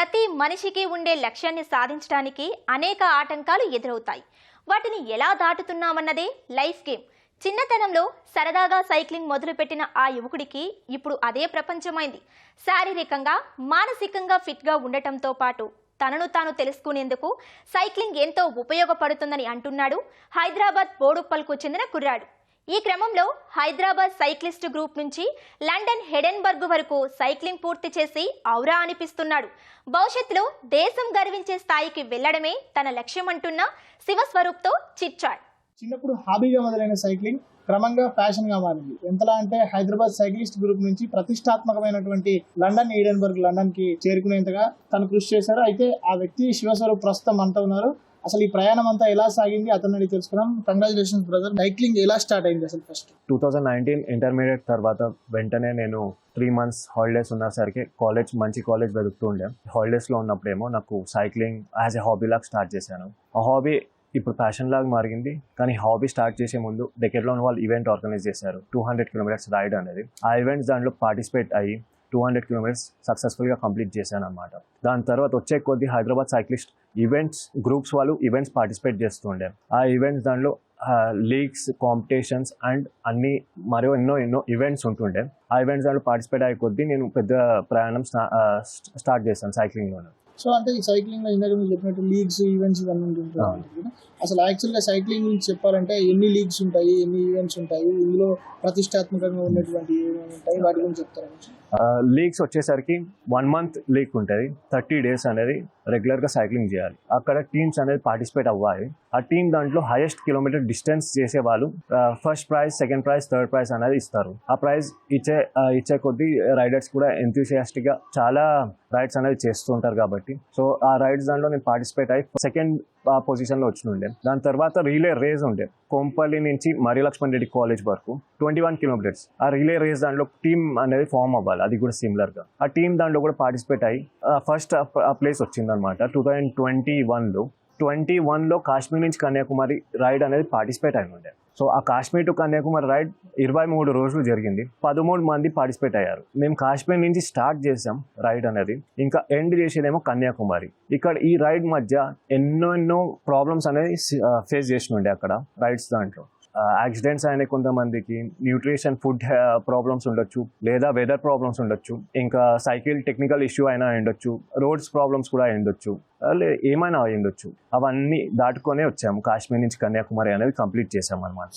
ప్రతి మనిషికి ఉండే లక్ష్యాన్ని సాధించడానికి అనేక ఆటంకాలు ఎదురవుతాయి. వాటిని ఎలా దాటుతున్నామన్నదే లైఫ్ గేమ్. చిన్నతనంలో సరదాగా సైక్లింగ్ మొదలుపెట్టిన ఆ యువకుడికి ఇప్పుడు అదే ప్రపంచమైంది. శారీరకంగా మానసికంగా ఫిట్గా ఉండటంతో పాటు తనను తాను తెలుసుకునేందుకు సైక్లింగ్ ఎంతో ఉపయోగపడుతుందని అంటున్నాడు హైదరాబాద్ బోడుప్పల్కు చెందిన కుర్రాడు. ఈ క్రమంలో హైదరాబాద్ సైక్లిస్ట్ గ్రూప్ నుంచి లండన్ హెడెన్బర్గ్ వరకు సైక్లింగ్ పూర్తి చేసి ఔరా అనిపిస్తున్నాడు. భవిష్యత్తులో దేశం గర్వించే స్థాయికి వెళ్ళడమే తన లక్ష్యం అంటున్న శివస్వరూప్తో చిట్చాట్ చిన్నప్పుడు హాబీగా మొదలైన సైక్లింగ్ క్రమంగా ఫ్యాషన్గా మారింది. ఎంతలా అంటే హైదరాబాద్ సైక్లిస్ట్ గ్రూప్ నుంచి ప్రతిష్టాత్మకమైనటువంటి లండన్ ఈడెన్బర్గ్ లండన్కి చేరుకునేంతగా తను కృషి చేశారు అయితే ఆ వ్యక్తి శివస్వరూప్ ప్రస్తుతం అంటున్నారు అసలు ఈ ప్రయాణం అంతా ఎలా సాగింది అతన్ని తెలుసుకున్నాం కంగ్రాచులేషన్స్ బ్రదర్ సైక్లింగ్ ఎలా స్టార్ట్ అయింది అసలు first two thousand nineteen intermediate తర్వాత వెంటనే నేను త్రీ మంత్స్ హాలిడేస్ ఉన్నసరికి కాలేజ్ మంచి కాలేజ్ వెతుకుతుండే హాలిడేస్లో ఉన్నప్పుడేమో నాకు సైక్లింగ్ యాజ్ ఎ హాబీ లాగా స్టార్ట్ చేశాను. ఆ హాబీ ఇప్పుడు ప్యాషన్ లాగా మారింది కానీ హాబీ స్టార్ట్ చేసే ముందు దగ్గరలో ఉన్న వాళ్ళు ఈవెంట్ ఆర్గనైజ్ చేశారు. టూ హండ్రెడ్ కిలోమీటర్స్ రైడ్ అనేది. ఆ ఈవెంట్స్ దాంట్లో పార్టిసిపేట్ అయ్యి టూ హండ్రెడ్ కిలోమీటర్స్ సక్సెస్ఫుల్గా కంప్లీట్ చేశాను అనమాట దాని తర్వాత వచ్చే కొద్ది హైదరాబాద్ సైక్లిస్ట్ ఈవెంట్స్ గ్రూప్స్ వాళ్ళు ఈవెంట్స్ పార్టిసిపేట్ చేస్తుండే ఆ ఈవెంట్స్ దాంట్లో లీగ్స్ కాంపిటీషన్స్ అండ్ అన్ని మరియు ఎన్నో ఎన్నో ఈవెంట్స్ ఉంటుండే. ఆ ఈవెంట్స్ దాంట్లో పార్టిసిపేట్ అయ్యే కొద్దీ నేను పెద్ద ప్రయాణం స్టార్ట్ చేశాను సైక్లింగ్లోనే సో అంటే ఈ సైక్లింగ్లో ఇందాక మీరు చెప్పినట్టు లీగ్స్ ఈవెంట్స్ ఇవన్నీ ఉంటుంటాయి. అసలు యాక్చువల్గా సైక్లింగ్ గురించి చెప్పాలంటే ఎన్ని లీగ్స్ ఉంటాయి ఎన్ని ఈవెంట్స్ ఉంటాయి ఇందులో ప్రతిష్టాత్మకంగా ఉన్నటువంటి ఉంటాయి వాటి గురించి చెప్తారా లీగ్స్ వచ్చేసరికి వన్ మంత్ లీగ్ ఉంటుంది. థర్టీ డేస్ అనేది రెగ్యులర్గా సైక్లింగ్ చేయాలి. అక్కడ టీమ్స్ అనేది పార్టిసిపేట్ అవ్వాలి. ఆ టీం దాంట్లో హైయెస్ట్ కిలోమీటర్ డిస్టెన్స్ చేసే వాళ్ళు first prize second prize third prize అనేది ఇస్తారు. ఆ ప్రైజ్ ఇచ్చే ఇచ్చే కొద్దీ రైడర్స్ కూడా enthusiastic గా చాలా రైడ్స్ అనేది చేస్తూ ఉంటారు కి సో ఆ రైడ్స్ దాంట్లో నేను పార్టిసిపేట్ అయ్యి సెకండ్ పొజిషన్లో వచ్చినుండే. దాని తర్వాత రిలే రేస్ ఉండే. కొంపల్లి నుంచి మరిలక్ష్మణ్ రెడ్డి కాలేజ్ వరకు ట్వంటీ వన్ కిలోమీటర్స్. ఆ రిలే రేస్ దాంట్లో టీమ్ అనేది ఫామ్ అవ్వాలి. అది కూడా సిమిలర్గా ఆ టీమ్ దాంట్లో కూడా పార్టిసిపేట్ అయ్యి ఫస్ట్ ఆ ప్లేస్ వచ్చిందనమాట టూ థౌజండ్ ట్వంటీ వన్లో ట్వంటీ వన్లో కాశ్మీర్ నుంచి కన్యాకుమారి రైడ్ అనేది పార్టిసిపేట్ అయి ఉండే సో ఆ కాశ్మీర్ టు కన్యాకుమారి రైడ్ ఇరవై మూడు రోజులు జరిగింది. పదమూడు మంది పార్టిసిపేట్ అయ్యారు. మేము కాశ్మీర్ నుంచి స్టార్ట్ చేసాం రైడ్ అనేది. ఇంకా ఎండ్ చేసేదేమో కన్యాకుమారి. ఇక్కడ ఈ రైడ్ మధ్య ఎన్నో ఎన్నో ప్రాబ్లమ్స్ అనేది ఫేస్ చేసి ఉండే అక్కడ రైడ్స్ దాంట్లో. యాక్సిడెంట్స్ అయిన కొంతమందికి న్యూట్రిషన్ ఫుడ్ ప్రాబ్లమ్స్ ఉండొచ్చు లేదా వెదర్ ప్రాబ్లమ్స్ ఉండొచ్చు ఇంకా సైకిల్ టెక్నికల్ ఇష్యూ అయినా ఉండొచ్చు రోడ్స్ ప్రాబ్లమ్స్ కూడా ఉండొచ్చు ఏమైనా ఉండొచ్చు. అవన్నీ దాటుకొనే వచ్చాము. కాశ్మీర్ నుంచి కన్యాకుమారి అనేది కంప్లీట్ చేసాం అనమాట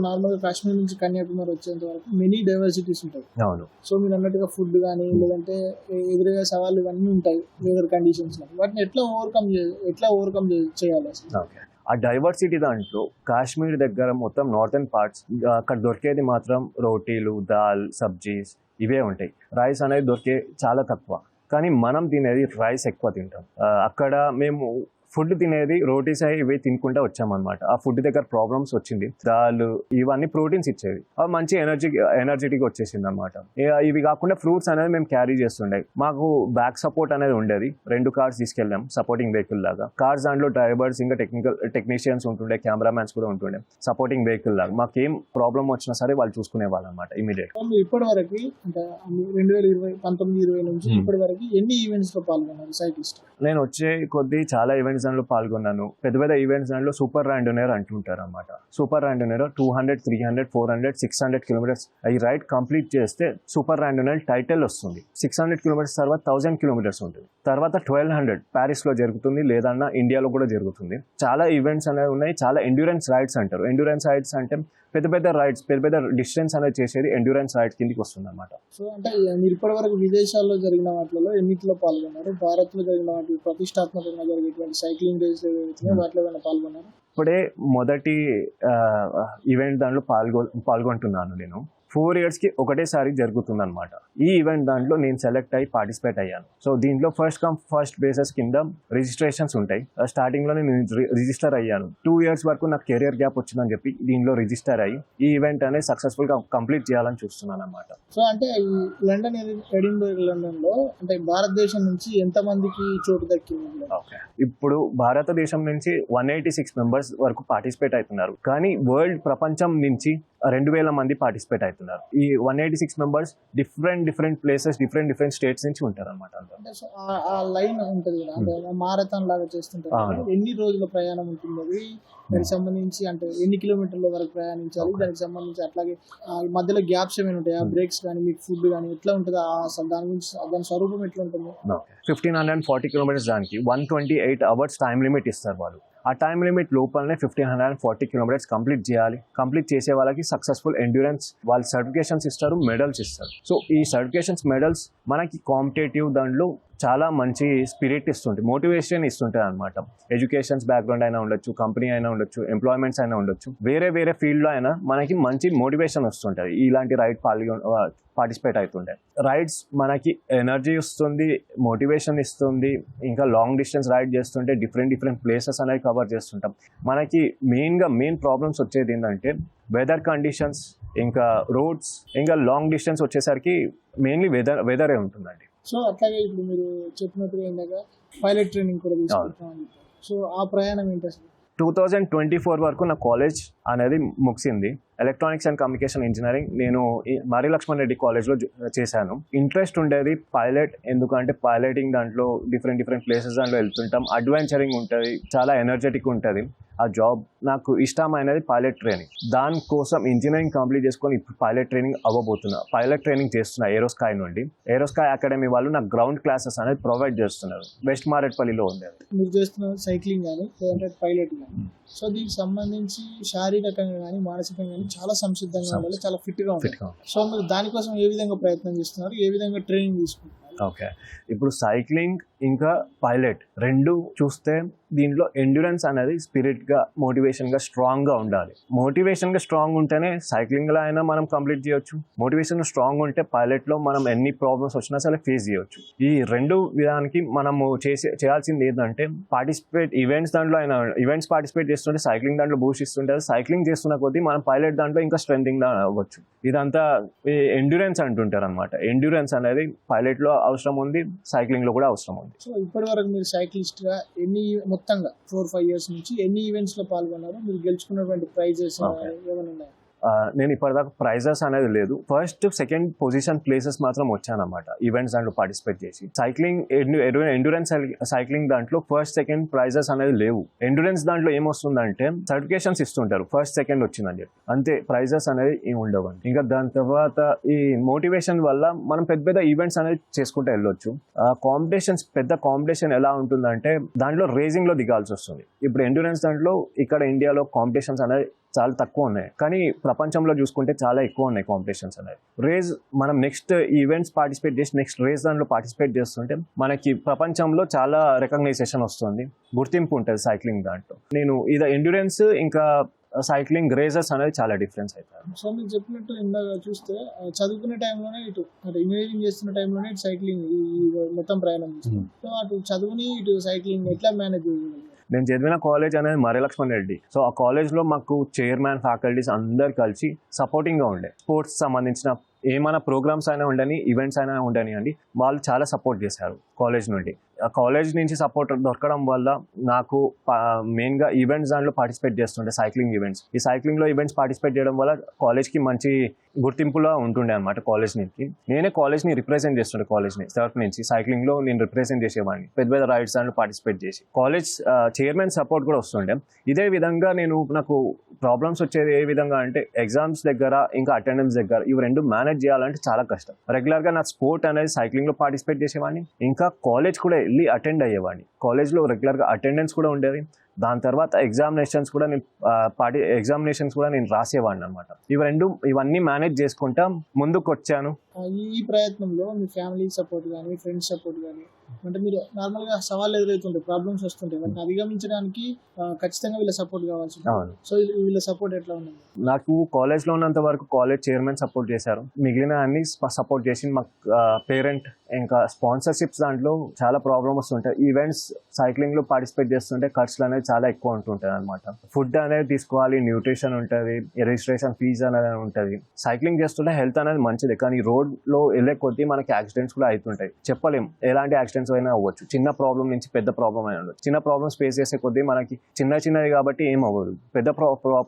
నార్మల్ కాశ్మీర్ నుంచి కన్యాకుమారి వచ్చేంత వరకు మెనీ డైవర్సిటీస్ ఉంటాయి. అవును. సో మీరు అన్నట్టుగా ఫుడ్ కానీ లేదంటే ఎ- ఎదురయ్యే సవాళ్ళు ఇవన్నీ ఉంటాయి వెదర్ కండిషన్స్ వాటిని ఎట్లా ఓవర్కమ్ ఎట్లా ఓవర్కమ్ చేయాలి ఓకే. ఆ డైవర్సిటీ దాంట్లో కాశ్మీర్ దగ్గర మొత్తం నార్థన్ పార్ట్స్ అక్కడ దొరికేది మాత్రం రోటీలు దాల్ సబ్జీస్ ఇవే ఉంటాయి. రైస్ అనేది దొరికే చాలా తక్కువ. కానీ మనం తినేది రైస్ ఎక్కువ తింటాం. అక్కడ మేము ఫుడ్ తినేది రోటీస్ అవి ఇవి తినుకుంటా వచ్చామన్నమాట. ఆ ఫుడ్ దగ్గర ప్రాబ్లమ్స్ వచ్చింది. దాల్ ఇవన్నీ ప్రోటీన్స్ ఇచ్చేవి. అవి మంచి ఎనర్జీ ఎనర్జెటిక్ వచ్చేసింది అనమాట ఇవి కాకుండా ఫ్రూట్స్ అనేది మేము క్యారీ చేస్తుండే. మాకు బ్యాక్ సపోర్ట్ అనేది ఉండేది. రెండు కార్స్ తీసుకెళ్ళాం సపోర్టింగ్ వెహికల్ లాగా. కార్స్ దాంట్లో డ్రైవర్స్ ఇంకా టెక్నికల్ టెక్నీషియన్స్ ఉంటుండే కెమెరామ్యాన్స్ కూడా ఉంటుండే. సపోర్టింగ్ వెహికల్ లాగా. మాకేం ప్రాబ్లం వచ్చినా సరే వాళ్ళు చూసుకునే వాళ్ళు అనమాట ఇమీడియట్ ఇప్పటి వరకు అంటే రెండు వేల ఇరవై పంతొమ్మిది ఇరవై నుంచి. ఇప్పటి వరకు ఎన్ని ఈవెంట్స్లో పాల్గొన్నారు సైకిలిస్ట్ నేను వచ్చే కొద్దీ చాలా ఈవెంట్స్ దాంట్లో పాల్గొన్నాను. పెద్ద పెద్ద ఈవెంట్స్ దానిలో సూపర్ ర్యాండోనర్ అంటుంటారు అనమాట super randonneur two hundred three hundred four hundred six hundred kilometres ఈ రైడ్ కంప్లీట్ చేస్తే సూపర్ ర్యాండోనర్ టైటిల్ వస్తుంది. సిక్స్ హండ్రెడ్ కిలోమీటర్స్ తర్వాత థౌసండ్ కిలోమీటర్స్ ఉంటుంది. తర్వాత ట్వెల్వ్ హండ్రెడ్ ప్యారిస్లో జరుగుతుంది లేదన్నా ఇండియాలో కూడా జరుగుతుంది. చాలా ఈవెంట్స్ అనేవి ఉన్నాయి. చాలా ఎండ్యూరెన్స్ రైడ్స్ అంటారు. ఎండ్యూరెన్స్ రైడ్స్ అంటే పెద్ద పెద్ద రైడ్స్ పెద్ద పెద్ద డిస్టెన్స్ అనేది చేసేది ఎండ్యూరెన్స్ రైడ్స్ కిందికి వస్తుంది అనమాట సో అంటే మీరు ఇప్పటి వరకు విదేశాల్లో జరిగిన వాటిలో ఎన్నిటిలో పాల్గొన్నారు? భారత్లో జరిగిన వాటి ప్రతిష్టాత్మకంగా జరిగేటువంటి సైక్లింగ్ రేస్ ఏవైతే వాటిలో ఏమైనా పాల్గొన్నారు? ఇప్పుడే మొదటి ఈవెంట్ దాంట్లో పాల్గొ పాల్గొంటున్నాను నేను. ఫోర్ ఇయర్స్కి ఒకటేసారి జరుగుతుంది అనమాట ఈ ఈవెంట్ దాంట్లో నేను సెలెక్ట్ అయ్యి పార్టిసిపేట్ అయ్యాను. సో దీంట్లో ఫస్ట్ కమ్ ఫస్ట్ బేసెస్ కింద రిజిస్ట్రేషన్స్ ఉంటాయి. స్టార్టింగ్లో నేను రిజిస్టర్ అయ్యాను. టూ ఇయర్స్ వరకు నాకు కెరియర్ గ్యాప్ వచ్చిందని చెప్పి దీనిలో రిజిస్టర్ అయ్యి ఈ ఈవెంట్ అనేది సక్సెస్ఫుల్గా కంప్లీట్ చేయాలని చూస్తున్నాను అనమాట సో అంటే లండన్ ఎడింబర్గ్ లండన్లో అంటే భారతదేశం నుంచి ఎంత మందికి చోటు దక్కింది? ఓకే. ఇప్పుడు భారతదేశం నుంచి వన్ ఎయిటీ సిక్స్ మెంబర్స్ వరకు పార్టిసిపేట్ అవుతున్నారు. కానీ వరల్డ్ ప్రపంచం నుంచి రెండు వేల మంది పార్టిసిపేట్ అవుతున్నారు. అవుతున్నారు ఈ one eighty six members different different places different different states నుంచి ఉంటారు అనమాట ఆ- లైన్ ఉంటుంది మారథాన్ లాగా చేస్తుంటారు. ఎన్ని రోజుల ప్రయాణం ఉంటుంది అది? దానికి సంబంధించి అంటే ఎన్ని కిలోమీటర్ల వరకు ప్రయాణించాలి? దానికి సంబంధించి అట్లాగే మధ్యలో గ్యాప్స్ ఏమైనా ఉంటాయి? బ్రేక్స్ కానీ మీకు ఫుడ్ కానీ ఎట్లా ఉంటుంది? ఆ అసలు దాని గురించి దాని స్వరూపం ఎట్లా ఉంటుంది? Fifteen hundred and forty kilometres దానికి. One twenty eight hours time limit ఇస్తారు వాళ్ళు. ఆ టైం లిమిట్ లోపలనే fifteen hundred and forty kilometres complete చేయాలి. కంప్లీట్ చేసే వాళ్ళకి సక్సెస్ఫుల్ ఎండ్యూరెన్స్ వాళ్ళు సర్టిఫికేషన్స్ ఇస్తారు మెడల్స్ ఇస్తారు. సో ఈ సర్టిఫికేషన్స్ మెడల్స్ మనకి కాంపిటేటివ్ దాంట్లో చాలా మంచి స్పిరిట్ ఇస్తుంటుంది మోటివేషన్ ఇస్తుంటుంది అనమాట ఎడ్యుకేషన్స్ బ్యాక్గ్రౌండ్ అయినా ఉండొచ్చు కంపెనీ అయినా ఉండొచ్చు ఎంప్లాయ్మెంట్స్ అయినా ఉండొచ్చు. వేరే వేరే ఫీల్డ్లో అయినా మనకి మంచి మోటివేషన్ వస్తుంటుంది ఇలాంటి రైడ్ పాల్గొ పార్టిసిపేట్ అవుతుండే రైడ్స్ మనకి ఎనర్జీ ఇస్తుంది మోటివేషన్ ఇస్తుంది ఇంకా లాంగ్ డిస్టెన్స్ రైడ్ చేస్తుంటే డిఫరెంట్ డిఫరెంట్ ప్లేసెస్ అనేవి కవర్ చేస్తుంటాం. మనకి మెయిన్గా మెయిన్ ప్రాబ్లమ్స్ వచ్చేది ఏంటంటే వెదర్ కండిషన్స్ ఇంకా రోడ్స్ ఇంకా లాంగ్ డిస్టెన్స్ వచ్చేసరికి మెయిన్లీ వెదర్ వెదరే ఉంటుందండి. సో అట్లాగే ఇప్పుడు మీరు చెప్పినట్టుగా ఇందాక పైలట్ ట్రైనింగ్ కూడా తీసుకుంటాం సో ఆ ప్రయాణం ఏంటి అసలు? టూ థౌజండ్ ట్వంటీ ఫోర్ వరకు నా కాలేజ్ అనేది ముగిసింది. ఎలక్ట్రానిక్స్ అండ్ కమ్యూనికేషన్ ఇంజనీరింగ్ నేను మరి లక్ష్మణ్ రెడ్డి కాలేజ్లో చేశాను. ఇంట్రెస్ట్ ఉండేది పైలట్ ఎందుకంటే పైలటింగ్ దాంట్లో డిఫరెంట్ డిఫరెంట్ ప్లేసెస్ దాంట్లో వెళ్తుంటాం. అడ్వెంచరింగ్ ఉంటుంది. చాలా ఎనర్జెటిక్ ఉంటుంది. ఆ జాబ్ నాకు ఇష్టమైనది పైలట్ ట్రైనింగ్ దానికోసం ఇంజనీరింగ్ కంప్లీట్ చేసుకొని ఇప్పుడు పైలట్ ట్రైనింగ్ అవ్వబోతున్నా. పైలట్ ట్రైనింగ్ చేస్తున్నా ఏరోస్కాయ్ నుండి. ఏరోస్కాయ్ అకాడమీ వాళ్ళు నాకు గ్రౌండ్ క్లాసెస్ అనేది ప్రొవైడ్ చేస్తున్నారు. వెస్ట్ మారేట్పల్లిలో ఉంది. మీరు చేస్తున్న సైక్లింగ్ కానీ లేదంటే పైలట్ కానీ సో దీనికి సంబంధించి శారీరకంగా కానీ మానసికంగా కానీ చాలా సంసిద్ధంగా ఉండాలి చాలా ఫిట్గా ఉండాలి. Fit గా ఉంది. సో మీరు దానికోసం ఏ విధంగా ప్రయత్నం చేస్తున్నారు? ఏ విధంగా ట్రైనింగ్ తీసుకుంటున్నారు? ఓకే ఇప్పుడు సైక్లింగ్ ఇంకా పైలట్ రెండు చూస్తే దీంట్లో ఎండ్యూరెన్స్ అనేది స్పిరిట్గా మోటివేషన్గా స్ట్రాంగ్గా ఉండాలి. మోటివేషన్గా స్ట్రాంగ్ ఉంటేనే సైక్లింగ్లో అయినా మనం కంప్లీట్ చేయొచ్చు. మోటివేషన్ స్ట్రాంగ్ ఉంటే పైలట్లో మనం ఎన్ని ప్రాబ్లమ్స్ వచ్చినా సరే ఫేస్ చేయొచ్చు. ఈ రెండు విధానికి మనము చేసే చేయాల్సింది ఏంటంటే పార్టిసిపేట్ ఈవెంట్స్ దాంట్లో అయినా ఈవెంట్స్ పార్టిసిపేట్ చేస్తుంటే సైక్లింగ్ దాంట్లో బూస్ట్ ఇస్తుంటే సైక్లింగ్ చేస్తున్న కొద్దీ మనం పైలట్ దాంట్లో ఇంకా స్ట్రెంథింగ్ అవ్వచ్చు. ఇదంతా ఎండ్యూరెన్స్ అంటుంటారు అనమాట ఎండ్యూరెన్స్ అనేది పైలట్లో అవసరం ఉంది సైక్లింగ్లో కూడా అవసరం ఉంది. సో ఇప్పటి వరకు మీరు సైక్లిస్ట్గా ఎన్ని మొత్తంగా ఫోర్ ఫైవ్ ఇయర్స్ నుంచి ఎన్ని ఈవెంట్స్లో పాల్గొన్నారు మీరు గెలుచుకున్నటువంటి ప్రైజెస్. ఏమైనా ఉన్నాయి నేను ఇప్పటిదాకా ప్రైజెస్ అనేది లేదు. ఫస్ట్ సెకండ్ పొజిషన్ ప్లేసెస్ మాత్రం వచ్చానమాట ఈవెంట్స్ దాంట్లో పార్టిసిపేట్ చేసి. సైక్లింగ్ ఎండ్యూరెన్స్ సైక్లింగ్ దాంట్లో ఫస్ట్ సెకండ్ ప్రైజెస్ అనేది లేవు. ఎండ్యూరెన్స్ దాంట్లో ఏమొస్తుందంటే సర్టిఫికేషన్స్ ఇస్తుంటారు. ఫస్ట్ సెకండ్ వచ్చిందని చెప్పి. అంతే ప్రైజెస్ అనేది ఏమి ఉండవండి. ఇంకా దాని తర్వాత ఈ మోటివేషన్ వల్ల మనం పెద్ద పెద్ద ఈవెంట్స్ అనేది చేసుకుంటూ వెళ్ళొచ్చు. కాంపిటీషన్స్ పెద్ద కాంపిటీషన్ ఎలా ఉంటుందంటే దాంట్లో రేసింగ్లో దిగాల్సి వస్తుంది. ఇప్పుడు ఎండ్యూరెన్స్ దాంట్లో ఇక్కడ ఇండియాలో కాంపిటీషన్స్ అనేది చాలా తక్కువ ఉన్నాయి. కానీ ప్రపంచంలో చూసుకుంటే చాలా ఎక్కువ ఉన్నాయి కాంపిటీషన్స్ అనేవి. రేస్ మనం నెక్స్ట్ ఈవెంట్స్ పార్టిసిపేట్ చేసి నెక్స్ట్ రేస్ దాంట్లో పార్టిసిపేట్ చేస్తుంటే మనకి ప్రపంచంలో చాలా రికగ్నైజేషన్ వస్తుంది. గుర్తింపు ఉంటుంది సైక్లింగ్ దాంట్లో. నేను ఇది ఎండ్యూరెన్స్ ఇంకా సైక్లింగ్ రేసెస్ అనేది చాలా డిఫరెన్స్ అవుతాయి సో మీరు చెప్పినట్టు ఇందాక చూస్తే చదువుకునే టైంలోనే ఇటు అంటే ఇంజనీరింగ్ చేస్తున్న టైంలోనే సైక్లింగ్ మొత్తం ప్రయాణం Hmm. సో అటు చదువుని ఇటు సైక్లింగ్ ఎట్లా మేనేజ్ చేయగలిగారు నేను చదివిన కాలేజ్ అనేది మరిలక్ష్మణ్ రెడ్డి. సో ఆ కాలేజ్లో మాకు చైర్మన్ ఫ్యాకల్టీస్ అందరు కలిసి సపోర్టింగ్గా ఉండే. స్పోర్ట్స్ సంబంధించిన ఏమైనా ప్రోగ్రామ్స్ అయినా ఉండని ఈవెంట్స్ అయినా ఉండని అండి వాళ్ళు చాలా సపోర్ట్ చేశారు కాలేజ్ నుండి. కాలేజ్ నుంచి సపోర్ట్ దొరకడం వల్ల నాకు మెయిన్గా ఈవెంట్స్ దాంట్లో పార్టిసిపేట్ చేస్తుండే సైక్లింగ్ ఈవెంట్స్ ఈ సైక్లింగ్లో ఈవెంట్స్ పార్టిసిపేట్ చేయడం వల్ల కాలేజ్కి మంచి గుర్తింపులో ఉంటుండే అనమాట కాలేజ్ నుంచి. నేనే కాలేజ్ని రిప్రజెంట్ చేస్తుండే కాలేజ్ని తరఫు నుంచి. సైక్లింగ్లో నేను రిప్రజెంట్ చేసేవాడిని. పెద్ద పెద్ద రైడ్స్ దాంట్లో పార్టిసిపేట్ చేసి. కాలేజ్ చైర్మన్ సపోర్ట్ కూడా వస్తుండే. ఇదే విధంగా నేను నాకు ప్రాబ్లమ్స్ వచ్చేది ఏ విధంగా అంటే ఎగ్జామ్స్ దగ్గర ఇంకా అటెండెన్స్ దగ్గర ఇవి రెండు మేనేజ్ చేయాలంటే చాలా కష్టం. రెగ్యులర్గా నా స్పోర్ట్ అనేది సైక్లింగ్లో పార్టిసిపేట్ చేసేవాడిని. ఇంకా కాలేజ్ కూడా వెళ్ళి అటెండ్ అయ్యేవాడిని. కాలేజ్లో రెగ్యులర్గా అటెండెన్స్ కూడా ఉండేది. దాని తర్వాత ఎగ్జామినేషన్స్ కూడా నేను పాటి ఎగ్జామినేషన్స్ కూడా నేను రాసేవాడిని అనమాట ఇవి రెండు ఇవన్నీ మేనేజ్ చేసుకుంటా ముందుకు వచ్చాను ఈ ఈ ప్రయత్నంలో మీ ఫ్యామిలీ సపోర్ట్ కానీ ఫ్రెండ్స్ సపోర్ట్ కానీ అంటే మీరు నార్మల్గా సవాళ్ళు ఎదురవుతుంటాయి ప్రాబ్లమ్స్ వస్తుంటాయి. వాటిని అధిగమించడానికి ఆ, ఖచ్చితంగా వీళ్ళ సపోర్ట్ కావాల్సి ఉంటుంది. సో వీళ్ళ- వీళ్ళ సపోర్ట్ ఎట్లా ఉంది నాకు కాలేజ్లో ఉన్నంత వరకు కాలేజ్ చైర్మన్ సపోర్ట్ చేశారు. మిగిలిన అన్ని సపోర్ట్ చేసి మాకు పేరెంట్ ఇంకా స్పాన్సర్షిప్స్ దాంట్లో చాలా ప్రాబ్లమ్ వస్తుంటాయి. ఈవెంట్స్ సైక్లింగ్లో పార్టిసిపేట్ చేస్తుంటే ఖర్చులు అనేది చాలా ఎక్కువ ఉంటుంటాయి అనమాట ఫుడ్ అనేది తీసుకోవాలి న్యూట్రిషన్ ఉంటుంది రిజిస్ట్రేషన్ ఫీజు అనేది ఉంటుంది. సైక్లింగ్ చేస్తుంటే హెల్త్ అనేది మంచిది కానీ రోడ్లో వెళ్ళే కొద్దీ మనకి యాక్సిడెంట్స్ కూడా అవుతుంటాయి. చెప్పలేం ఎలాంటి యాక్సిడెంట్స్ అయినా అవ్వచ్చు. చిన్న ప్రాబ్లం నుంచి పెద్ద ప్రాబ్లం అయినా ఉండొచ్చు. చిన్న ప్రాబ్లమ్స్ ఫేస్ చేసే కొద్దీ మనకి చిన్న చిన్నది కాబట్టి ఏం అవ్వదు. పెద్ద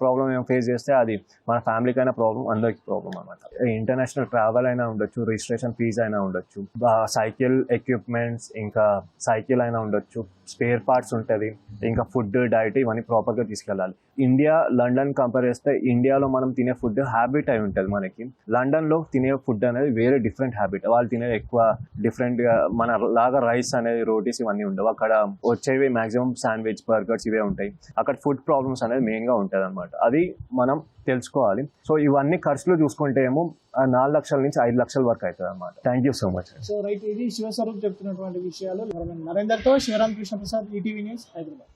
ప్రాబ్లం ఏం ఫేస్ చేస్తే అది మన ఫ్యామిలీకి అయినా ప్రాబ్లం అందరికి ప్రాబ్లం అనమాట ఇంటర్నేషనల్ ట్రావెల్ అయినా ఉండొచ్చు రిజిస్ట్రేషన్ ఫీజ్ అయినా ఉండొచ్చు సైకిల్ ఎక్విప్మెంట్స్ ఇంకా సైకిల్ అయినా ఉండొచ్చు స్పేర్ పార్ట్స్ ఉంటుంది ఇంకా ఫుడ్ డైట్ ఇవన్నీ ప్రాపర్గా తీసుకెళ్ళాలి. ఇండియా లండన్ కంపేర్ చేస్తే ఇండియాలో మనం తినే ఫుడ్ హ్యాబిట్ అయి ఉంటుంది మనకి. లండన్లో తినే ఫుడ్ అనేది వేరే డిఫరెంట్ హ్యాబిట్ వాళ్ళు తినేది ఎక్కువ డిఫరెంట్గా మన లాగా రైస్ అనేది రోటీస్ ఇవన్నీ ఉండవు. అక్కడ వచ్చేవి మాక్సిమం శాండ్విచ్ బర్గర్స్ ఇవే ఉంటాయి. అక్కడ ఫుడ్ ప్రాబ్లమ్స్ అనేది మెయిన్గా ఉంటుంది అనమాట అది మనం తెలుసుకోవాలి. సో ఇవన్నీ ఖర్చులు చూసుకుంటే ఏమో నాలుగు లక్షల నుంచి ఐదు లక్షల వరకు అవుతుంది అనమాట thank you so much so right ఇది శివస్వరూప్ చెప్తున్నటువంటి విషయాలు. నరేందర్తో శివరామ్ కృష్ణ ప్రసాద్ ఈటీవీ న్యూస్ హైదరాబాద్.